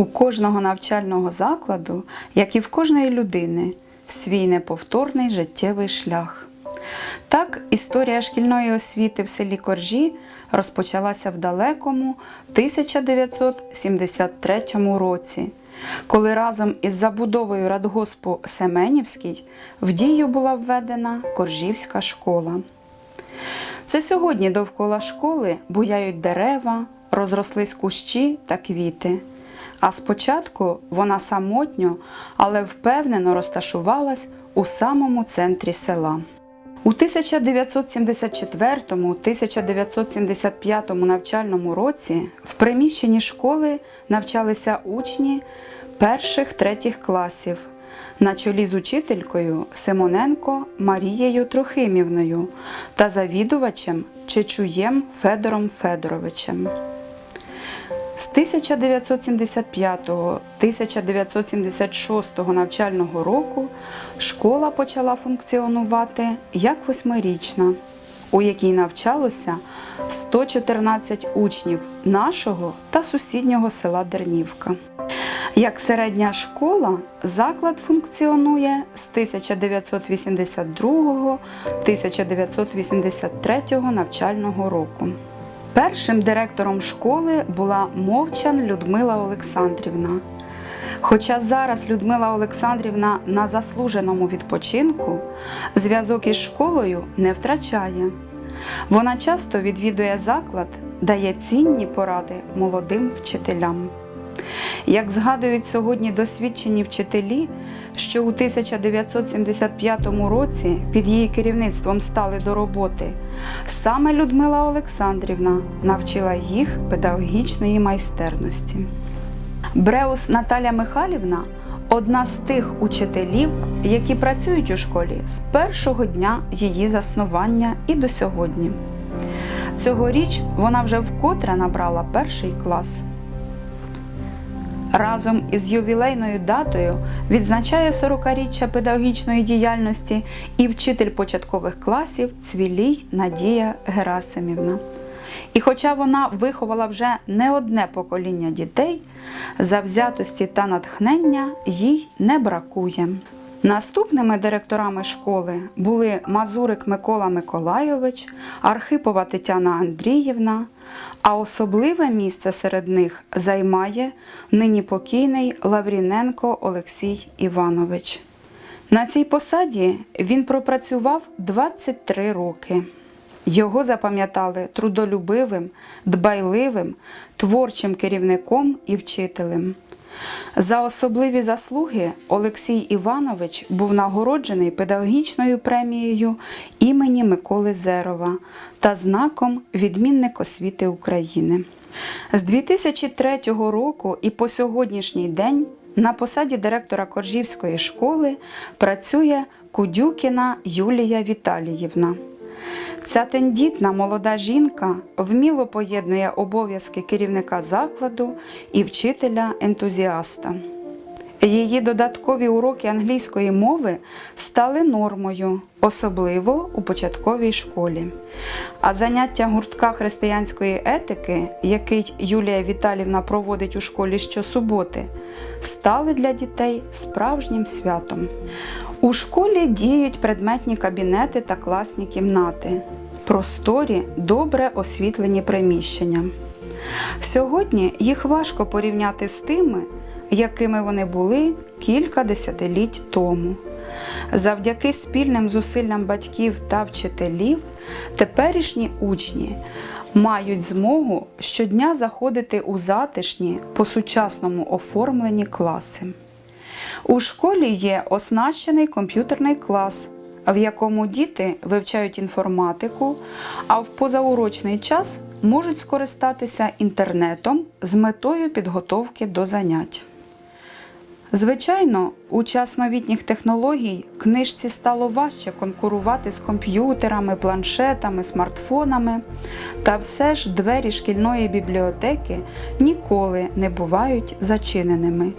У кожного навчального закладу, як і в кожної людини, свій неповторний життєвий шлях. Так, історія шкільної освіти в селі Коржі розпочалася в далекому 1973 році, коли разом із забудовою радгоспу Семенівський в дію була введена Коржівська школа. Це сьогодні довкола школи буяють дерева, розрослись кущі та квіти. А спочатку вона самотньо, але впевнено розташувалась у самому центрі села. У 1974-1975 навчальному році в приміщенні школи навчалися учні перших третіх класів на чолі з учителькою Симоненко Марією Трохимівною та завідувачем Чечуєм Федором Федоровичем. З 1975-1976 навчального року школа почала функціонувати як восьмирічна, у якій навчалося 114 учнів нашого та сусіднього села Дернівка. Як середня школа, заклад функціонує з 1982-1983 навчального року. Першим директором школи була мовчан Людмила Олександрівна. Хоча зараз Людмила Олександрівна на заслуженому відпочинку, зв'язок із школою не втрачає. Вона часто відвідує заклад, дає цінні поради молодим вчителям. Як згадують сьогодні досвідчені вчителі, що у 1975 році під її керівництвом стали до роботи, саме Людмила Олександрівна навчила їх педагогічної майстерності. Бреус Наталя Михайлівна одна з тих учителів, які працюють у школі з першого дня її заснування і до сьогодні. Цьогоріч вона вже вкотре набрала перший клас. Разом із ювілейною датою відзначає 40-річчя педагогічної діяльності і вчитель початкових класів Цвілій Надія Герасимівна. І хоча вона виховала вже не одне покоління дітей, завзятості та натхнення їй не бракує. Наступними директорами школи були Мазурик Микола Миколайович, Архипова Тетяна Андріївна, а особливе місце серед них займає нині покійний Лавріненко Олексій Іванович. На цій посаді він пропрацював 23 роки. Його запам'ятали трудолюбивим, дбайливим, творчим керівником і вчителем. За особливі заслуги Олексій Іванович був нагороджений педагогічною премією імені Миколи Зерова та знаком Відмінник освіти України. З 2003 року і по сьогоднішній день на посаді директора Коржівської школи працює Кудюкіна Юлія Віталіївна. Ця тендітна молода жінка вміло поєднує обов'язки керівника закладу і вчителя-ентузіаста. Її додаткові уроки англійської мови стали нормою, особливо у початковій школі. А заняття гуртка християнської етики, який Юлія Віталівна проводить у школі щосуботи, стали для дітей справжнім святом. У школі діють предметні кабінети та класні кімнати, просторі, добре освітлені приміщення. Сьогодні їх важко порівняти з тими, якими вони були кілька десятиліть тому. Завдяки спільним зусиллям батьків та вчителів теперішні учні мають змогу щодня заходити у затишні по сучасному оформлені класи. У школі є оснащений комп'ютерний клас, в якому діти вивчають інформатику, а в позаурочний час можуть скористатися інтернетом з метою підготовки до занять. Звичайно, у час новітніх технологій книжці стало важче конкурувати з комп'ютерами, планшетами, смартфонами, та все ж двері шкільної бібліотеки ніколи не бувають зачиненими.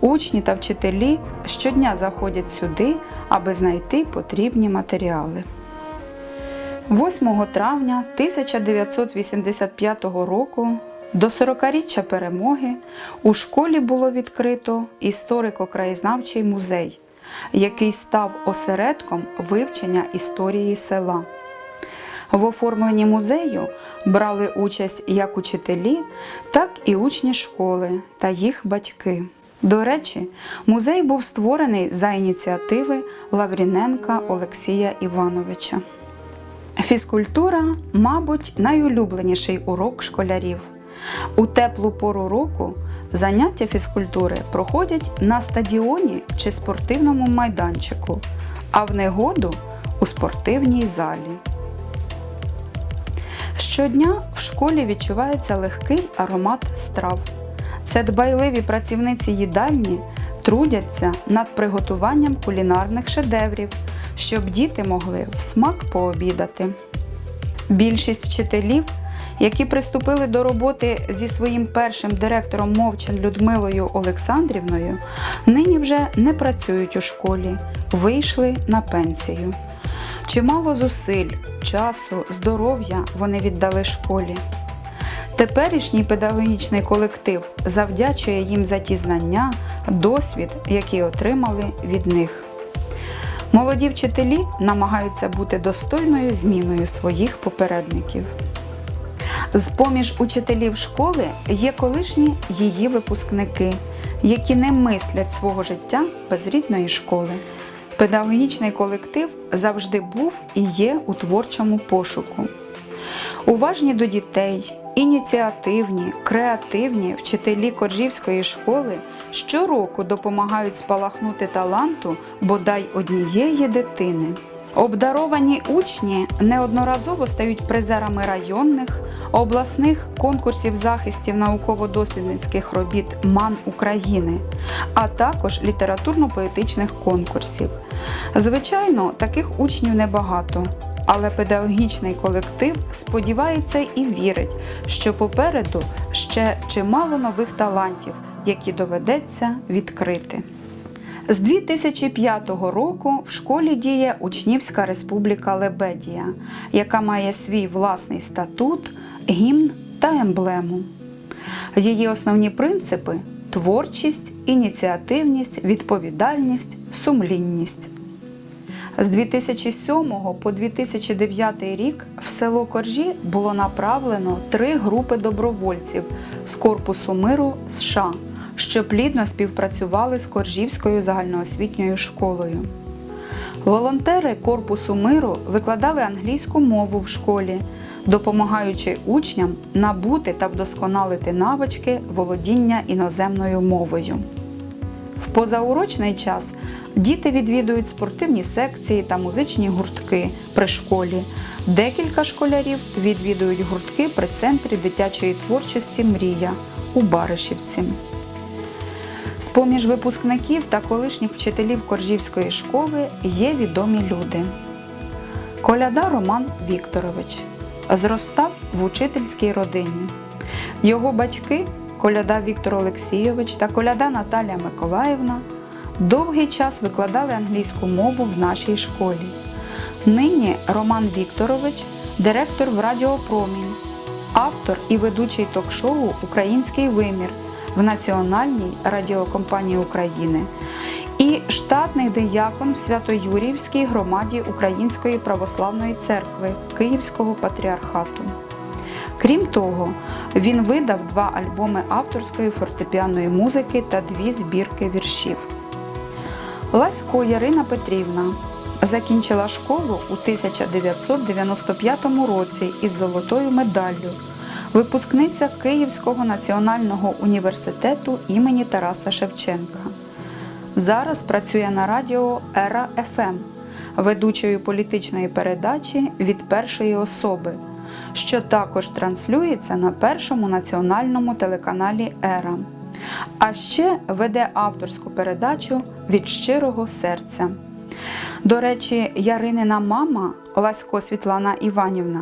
Учні та вчителі щодня заходять сюди, аби знайти потрібні матеріали. 8 травня 1985 року до 40-річчя перемоги у школі було відкрито історико-краєзнавчий музей, який став осередком вивчення історії села. В оформленні музею брали участь як учителі, так і учні школи та їх батьки. До речі, музей був створений за ініціативи Лавріненка Олексія Івановича. Фізкультура, мабуть, найулюбленіший урок школярів. У теплу пору року заняття фізкультури проходять на стадіоні чи спортивному майданчику, а в негоду у спортивній залі. Щодня в школі відчувається легкий аромат страв. Це дбайливі працівниці їдальні трудяться над приготуванням кулінарних шедеврів, щоб діти могли в смак пообідати. Більшість вчителів, які приступили до роботи зі своїм першим директором Мовчан Людмилою Олександрівною, нині вже не працюють у школі, вийшли на пенсію. Чимало зусиль, часу, здоров'я вони віддали школі. Теперішній педагогічний колектив завдячує їм за ті знання, досвід, які отримали від них. Молоді вчителі намагаються бути достойною зміною своїх попередників. З поміж учителів школи є колишні її випускники, які не мислять свого життя без рідної школи. Педагогічний колектив завжди був і є у творчому пошуку. Уважні до дітей, ініціативні, креативні вчителі Коржівської школи щороку допомагають спалахнути таланту бодай однієї дитини. Обдаровані учні неодноразово стають призерами районних, обласних конкурсів захистів науково-дослідницьких робіт МАН України, а також літературно-поетичних конкурсів. Звичайно, таких учнів небагато, але педагогічний колектив сподівається і вірить, що попереду ще чимало нових талантів, які доведеться відкрити. З 2005 року в школі діє Учнівська республіка Лебедія, яка має свій власний статут, гімн та емблему. Її основні принципи творчість, ініціативність, відповідальність, сумлінність. З 2007 по 2009 рік в село Коржі було направлено три групи добровольців з Корпусу миру США, що плідно співпрацювали з Коржівською загальноосвітньою школою. Волонтери Корпусу миру викладали англійську мову в школі, допомагаючи учням набути та вдосконалити навички володіння іноземною мовою. В позаурочний час діти відвідують спортивні секції та музичні гуртки при школі. Декілька школярів відвідують гуртки при центрі дитячої творчості Мрія у Баришівці. З-поміж випускників та колишніх вчителів Коржівської школи є відомі люди. Коляда Роман Вікторович зростав в учительській родині. Його батьки Коляда Віктор Олексійович та Коляда Наталія Миколаївна довгий час викладали англійську мову в нашій школі. Нині Роман Вікторович директор в Радіопромінь, автор і ведучий ток-шоу Український вимір в Національній радіокомпанії України і штатний диякон в Свято-Юріївській громаді Української православної церкви Київського патріархату. Крім того, він видав два альбоми авторської фортепіаної музики та дві збірки віршів. Ласько Ярина Петрівна закінчила школу у 1995 році із золотою медаллю, випускниця Київського національного університету імені Тараса Шевченка. Зараз працює на радіо Ера ФМ, ведучою політичної передачі від першої особи, що також транслюється на першому національному телеканалі Ера. А ще веде авторську передачу від щирого серця. До речі, Яринина мама Ласько Світлана Іванівна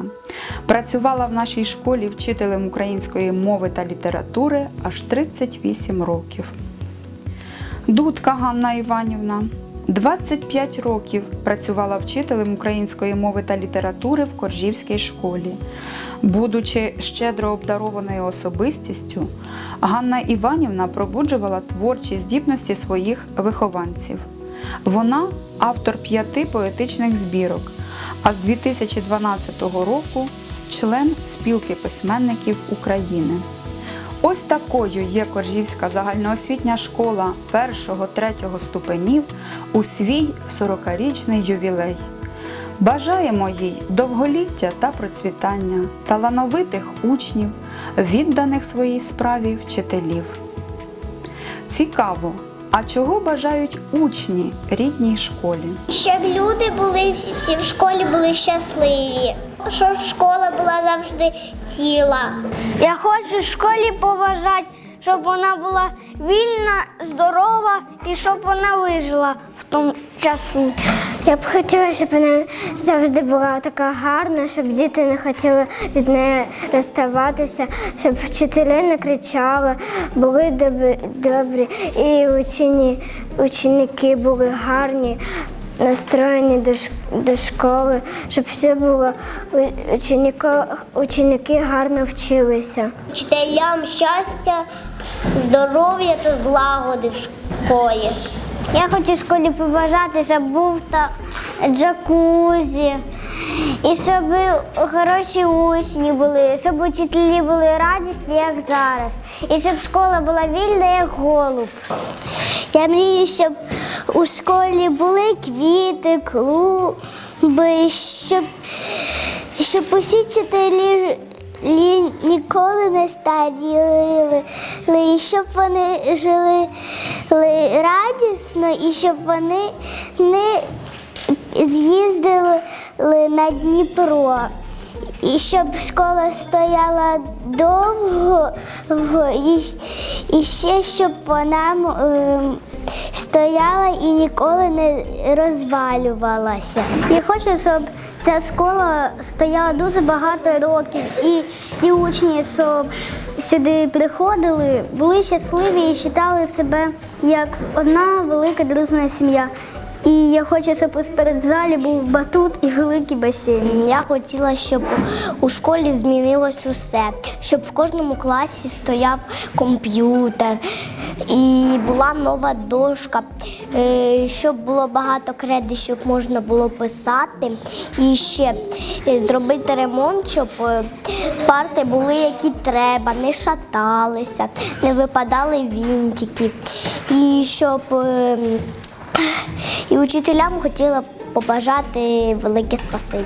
працювала в нашій школі вчителем української мови та літератури аж 38 років. Дудка Ганна Іванівна 25 років працювала вчителем української мови та літератури в Коржівській школі. Будучи щедро обдарованою особистістю, Ганна Іванівна пробуджувала творчі здібності своїх вихованців. Вона автор п'яти поетичних збірок, а з 2012 року член спілки письменників України. Ось такою є Коржівська загальноосвітня школа 1-3 ступенів у свій 40-річний ювілей. Бажаємо їй довголіття та процвітання, талановитих учнів, відданих своїй справі вчителів. Цікаво, а чого бажають учні рідній школі? Щоб люди були всі- в школі були щасливі. Щоб школа була завжди ціла. Я хочу школі побажати, щоб вона була вільна, здорова і щоб вона вижила в тому часу. Я б хотіла, щоб вона завжди була така гарна, щоб діти не хотіли від неї розставатися, щоб вчителі не кричали, були добрі, добрі і учені, ученики були гарні, настроєні до, до школи, щоб все було у- ученики гарно вчилися. Вчителям щастя, здоров'я та злагоди в школі. Я хочу школі побажати, щоб був та джакузі. І щоб хороші учні були, щоб учителі були радісні, як зараз. І щоб школа була вільна, як голуб. Я мрію, щоб у школі були квіти, клуби, щоб, щоб усі вчителі лі- ніколи не старіли, і щоб вони жили радісно, і щоб вони не з'їздили на Дніпро. І щоб школа стояла довго, і, ще щоб вона ем, стояла і ніколи не розвалювалася. Я хочу, щоб ця школа стояла дуже багато років, і ті учні, що сюди приходили, були щасливі і вважали себе як одна велика дружна сім'я. І я хочу, щоб у спортзалі був батут і великий басейн. Я хотіла, щоб у школі змінилось усе, щоб в кожному класі стояв комп'ютер і була нова дошка, е, щоб було багато кредит, щоб можна було писати. І ще е, зробити ремонт, щоб е, парти були які треба, не шаталися, не випадали вінтики. І щоб і учителям хотіла побажати велике спасибі.